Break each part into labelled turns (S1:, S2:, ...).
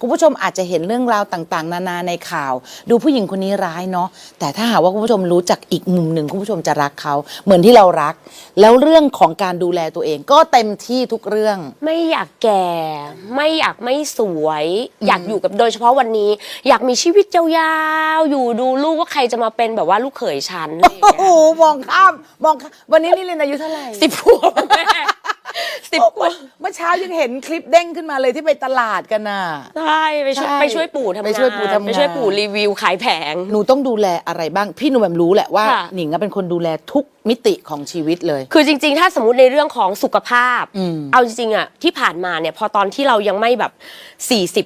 S1: คุณผู้ชมอาจจะเห็นเรื่องราวต่างๆ นานาในข่าว ดูผู้หญิงคนนี้ร้ายเนาะแต่ถ้าหากว่าคุณผู้ชมรู้จักอีกมุมหนึ่งคุณผู้ชมจะรักเขาเหมือนที่เรารัก แล้วเรื่องของการดูแลตัวเองก็เต็มที่ทุกเรื่อง
S2: ไม่อยากแก่ ไม่อยากไม่สวย อยากอยู่กับโดยเฉพาะวันนี้ อยากมีชีวิตยาวๆอยู่ดูลูกว่าใครจะมาเป็นแบบว่าลูกเขยฉันอะไรอย่าง
S1: โอ้
S2: เงี้ย
S1: โหมองข้ามมองข้ามวันนี้นี่เรียนอายุเท่าไหร่
S2: สิบขวบแม่ สิบขวบ
S1: เมื่อเช้ายังเห็นคลิปเด้งขึ้นมาเลยที่ไปตลาดกันน่ะ
S2: ใช่ไปช่วย
S1: ใช่
S2: ไปช่วยปู่ทำงาน
S1: ไปช่วยปู่ทำงาน
S2: ไปช่วยปู่รีวิวขายแผง
S1: หนูต้องดูแลอะไรบ้าง พี่หนูแบบรู้แหละว่า
S2: ค่ะ
S1: หนิงอะเป็นคนดูแลทุกมิติของชีวิตเลย
S2: คือจริง ๆ ถ้าสมมติในเรื่องของสุขภาพ
S1: อืม
S2: เอาจริงๆอะที่ผ่านมาเนี่ยพอตอนที่เรายังไม่แบบ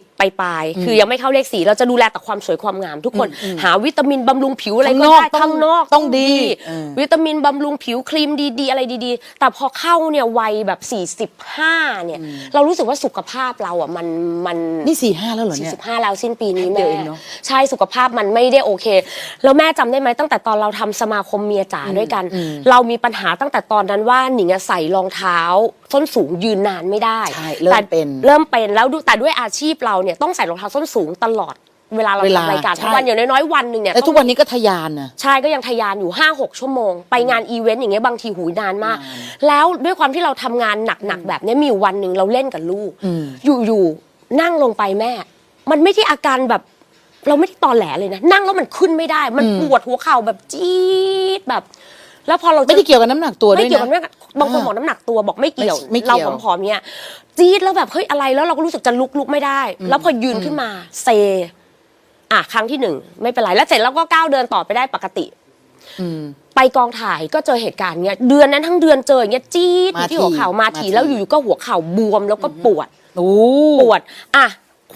S2: 40 ไปปลายๆคือยังไม่เข้าเลขสีเราจะดูแลแต่ความสวยความงามทุกคน หาวิตามินบำรุงผิวอะไรก็ได้
S1: ข้างนอกต้อง
S2: ข้างนอก
S1: ต้องดีเออ
S2: วิตามินบำรุงผิวครีมดีๆ อะไรดีๆ แต่พอเข้าเนี่ยวัยแบบ 45 เนี่ย เรารู้สึกว่าสุขภาพเราอะมันมัน
S1: นี่สี่ห้าแล้วเหรอเนี่ย
S2: 45แล้วสิ้นปีนี้
S1: เดี๋
S2: แม่
S1: ยวเองเนอะ
S2: ใช่สุขภาพมันไม่ได้โอเค แล้วแม่จำได้ไหมตั้งแต่ตอนเราทำสมาคมเมียจ๋าด้วยกันเรามีปัญหาตั้งแต่ตอนนั้นว่าหนิงอะใส่รองเท้าส้นสูงยืนนานไม่ได้
S1: ใช่เริ่ม
S2: แต่
S1: เป็น
S2: เริ่มเป็นแล้วดูแต่ด้วยอาชีพเราเนี่ยต้องใส่รองเท้าส้นสูงตลอดเวลาเรา
S1: เวลา
S2: ทำรายการ
S1: ใช่
S2: ทุกวันอย่างน้อยๆวันหนึ่งเนี่ย
S1: แต่ทุกวันนี้ก็ทะยานน่ะ
S2: ใช่ก็ยังทะยานอยู่ 5 6 ชั่วโมง ไปงานอีเวนต์อย่างเงี้ยบางทีหูยนานมาก แล้วด้วยความที่เราทำงานหนัก ๆ แบบเนี้ยมีอยู่วันหนึ่งเราเล่นกับลูก
S1: อืม
S2: อยู่ๆนั่งลงไปแม่ มันไม่ใช่อาการแบบ เราไม่ได้ตอแหลเลยนะ นั่งแล้วมันขึ้นไม่ได้ มันปวดหัวเข่าแบบจี๊ดแบบ แล้วพอเราจะ
S1: ไม่ได้เกี่ยวกับน้ำหนักตัวด้
S2: ไม่
S1: วย
S2: เกี่ยวกับ
S1: นะ
S2: น้ำหนักบางคนบอกน้ำหนักตัวบอกไม่เกี่ยว
S1: ไม่ไม่เกี่
S2: เรา
S1: ยว
S2: ผอมๆเนี่ยจี๊ดแล้วแบบเฮ้ยอะไรแล้วเราก็รู้สึกจะลุกลุกไม่ได้ แล้วพอยืนขึ้นมาเซ อะครั้งที่หนึ่งไม่เป็นไรแล้วเสร็จแล้วก็ก้าวเดินต่อไปได้ปกติ
S1: อืม
S2: ไปกองถ่ายก็เจอเหตุการณ์เนี้ยเดือนนั้นทั้งเดือนเจออย่างเงี้ยจี๊ดอยู่ที่หัวเข่ามา
S1: มาที
S2: ทีแล้วอยู่ๆก็หัวเข่าบวมแล้วก็ปวด
S1: โอ้
S2: ปวด อะ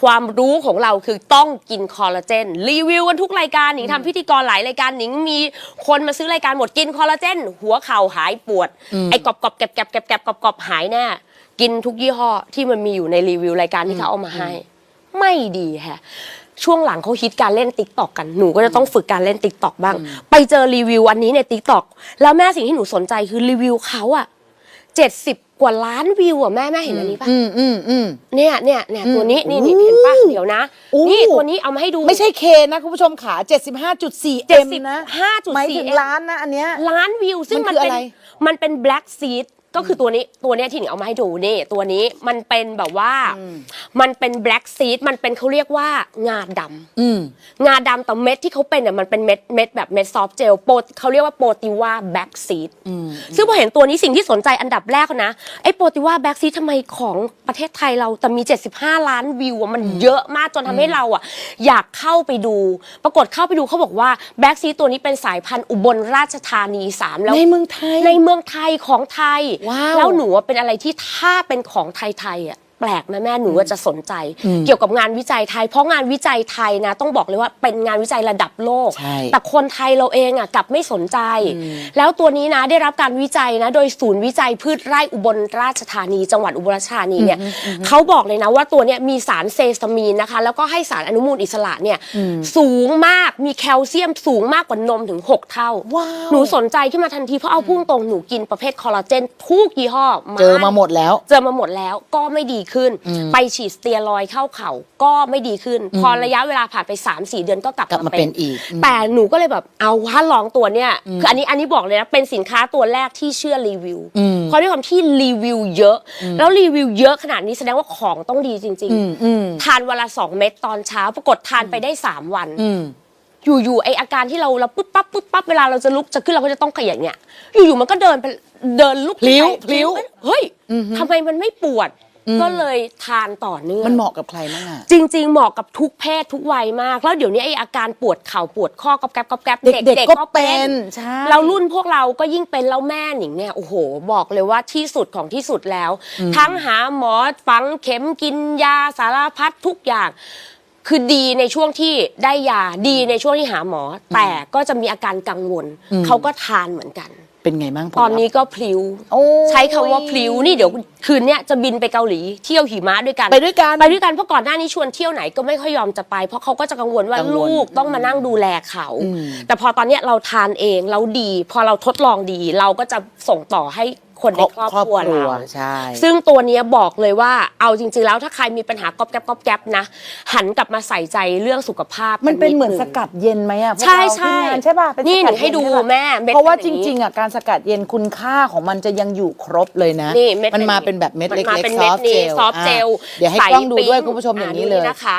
S2: ความรู้ของเราคือต้องกินคอลลาเจนรีวิวกันทุกรายการหนิงทำพิธีกรหลายรายการหนิงมีคนมาซื้อรายการหมดกินคอลลาเจนหัวเข่าหายปวด ไอ้กรอบกรอบๆแกบแกบแกบแกบกรอบกรอบๆหายแน่กินทุกยี่ห้อที่มันมีอยู่ในรีวิวรายการที่เขาเอามาให้ ไม่ดีฮะช่วงหลังเขาฮิตการเล่นติ๊กตอกกันหนูก็จะต้องฝึกการเล่นติ๊กตอกบ้าง ไปเจอรีวิวอันนี้ในติ๊กตอกแล้วแม่สิ่งที่หนูสนใจคือรีวิวเขาอะเจ็ดสิบ กว่าล้านวิวอะแม่แม่เห็นอันนี้ปะ
S1: อืมอืมอืม
S2: เนี่ยเนี่ยเนี่ยตัวนี้นี่นี่
S1: อู้
S2: เห็นปะเดี๋ยวนะ
S1: อู้
S2: นี่ตัวนี้เอามาให้ดู
S1: ไม่ใช่เคนะคุณผู้ชมขา75.4 M นะ
S2: 75.4
S1: หมายถึงล้านนะอันเนี้ย
S2: ล้านวิวซึ่ง
S1: มั
S2: มัน
S1: นคือ
S2: เป็น
S1: อะไร
S2: มันเป็น black seed ก็ คือตัวนี้ตัวเนี้ยที่หนิงเอามาให้ดูนี่ตัวนี้มันเป็นแบบว่า มันเป็น black seed มันเป็นเขาเรียกว่างาดำ
S1: อืม
S2: งาดำแต่เม็ดที่เขาเป็นเนี่ยมันเป็นเม็ดเม็ดแบบเม็ดซอฟเจลโปรเขาเรียกว่าโปรติว่าแบ็กซีดซึ่งพอเห็นตัวนี้สิ่งที่สนใจอันดับแรกนะไอ้โปรติว่าแบ็กซีดทำไมของประเทศไทยเราแต่มี 75 ล้านวิวอะมันเยอะมากจนทำให้เราอะอยากเข้าไปดู ปรากฏเข้าไปดูเขาบอกว่าแบ็กซีดตัวนี้เป็นสายพันธุ์อุบลราชธานีสามแล้ว
S1: ในเมืองไทย
S2: ในเมืองไทยของไทย
S1: ว้าว
S2: แล้วหนูเป็นอะไรที่ถ้าเป็นของไทยๆอะ ปลกนะแม่หนูว่าจะสนใจ เกี่ยวกับงานวิจัยไทย เพราะงานวิจัยไทยนะ ต้องบอกเลยว่าเป็นงานวิจัยระดับโลก
S1: ใช่
S2: แต่คนไทยเราเองอะกลับไม่สนใจ แล้วตัวนี้นะได้รับการวิจัยนะ โดยศูนย์วิจัยพืชไร่อุบลราชธานี จังหวัดอุบลราชธานีเนี่ยเขาบอกเลยนะว่าตัวเนี้ยมีสารเซซามีนนะคะ แล้วก็ให้สารอนุมูลอิสระเนี่ยสูงมากมีแคลเซียมสูงมากกว่านมถึง 6 เท่า
S1: ว้าว
S2: หนูสนใจขึ้นมาทันทีเพราะเอาพุ่งตรงหนูกินประเภทคอลลาเจนทุกยี่ห้อ
S1: เจอมาหมดแล้ว
S2: เจอมาหมดแล้วก็ไม่ดีขึ้น ไปฉีดสเตียรอยด์เข้าเข่าก็ไม่ดีขึ้น พอระยะเวลาผ่านไป 3-4 เดือนก็กลับ
S1: กลับมาเป็นอีก
S2: แต่หนูก็เลยแบบเอาว่าลองตัวเนี้ยคืออันนี้อันนี้บอกเลยนะเป็นสินค้าตัวแรกที่เชื่อรีวิว
S1: อืม
S2: เพราะด้วยความที่รีวิวเยอะ แล้วรีวิวเยอะขนาดนี้แสดงว่าของต้องดีจริง
S1: อืมอืม
S2: ๆทานวันละสองเม็ดตอนเช้าปรากฏทานไปได้สามวัน
S1: อืม
S2: อยู่ๆไออาการที่เราเราปุ๊บปั๊บปุ๊บปั๊บเวลาเราจะลุกจะขึ้นเราก็จะต้องขยันเนี่ยอยู่ๆมันก็เดินไปเดินลุก
S1: พลิ้ว
S2: ไป
S1: พลิ้ว
S2: เฮ้ยทำไมมันไม่ปวด ก็เลยทานต่อเนื่อง
S1: มันเหมาะกับใครบ้างอะ
S2: จริง ๆ เหมาะกับทุกเพศทุกวัยมาก แล้วเดี๋ยวนี้ไออาการปวดเข่าปวดข้อกอบแกบกอบแกบ
S1: เด็กๆก็เป็นใช่
S2: เรารุ่นพวกเราก็ยิ่งเป็นแล้วแม่หนิงเนี่ยโอ้โห บอกเลยว่าที่สุดของที่สุดแล้ว ทั้งหาหมอฝังเข็มกินยาสารพัดทุกอย่างคือดีในช่วงที่ได้ยาดีในช่วงที่หาหมอ แต่ก็จะมีอาการกังวลเขาก็ทานเหมือนกัน
S1: เป็นไงบ้างผล
S2: ตอนนี้
S1: ลัพธ์
S2: ก็พลิ้ว
S1: โอ้ย
S2: ใช้คำว่าพลิ้วนี่เดี๋ยวคืนเนี้ยจะบินไปเกาหลีเที่ยวหิมะด้วยกัน
S1: ไปด้วยกัน
S2: ไปด้วยกันเพราะก่อนหน้านี้ชวนเที่ยวไหนก็ไม่ค่อยยอมจะไป เพราะเขาก็จะกังวลว่า
S1: กังวล
S2: ลูกต้องมานั่งดูแลเขา
S1: อืม
S2: แต่พอตอนเนี้ยเราทานเองเราดี พอเราทดลองดีเราก็จะส่งต่อให้ คนในครอบครัวเรา
S1: ใช่
S2: ซึ่งตัวเนี้ยบอกเลยว่าเอาจริง ๆ แล้วถ้าใครมีปัญหากอบแก๊บกอบแก๊บนะ หันกลับมาใส่ใจเรื่องสุขภาพ
S1: มันเป็นเหมือน
S2: ดง
S1: สกัดเย็นไหมอะพวก
S2: ใช่
S1: เรา
S2: ใช่
S1: ที่งานใช่ป่ะเป็
S2: นี่
S1: ส
S2: ห
S1: กั
S2: นูให้ดู
S1: เย็ใช่ปะ
S2: แม่เม็ด
S1: เพราะว่า
S2: เป็น
S1: จ
S2: อย่างนี้
S1: ริง ๆอะการสกัดเย็นคุณค่าของมันจะยังอยู่ครบเลยนะ
S2: นี่เม็ด
S1: มันมา
S2: อย่าง
S1: เป็นแบบเม็ด
S2: มัน
S1: เล็ก
S2: มาเป็น
S1: ๆซ
S2: เม็
S1: อ
S2: ด
S1: ฟต์เจ
S2: นี้
S1: ล
S2: ซอฟต์เจล
S1: เดี๋ยวให้
S2: ใส
S1: กล้องดูด้วย
S2: ปิ๊
S1: คุณผู้ชมอย่างนี้เลย
S2: นะคะ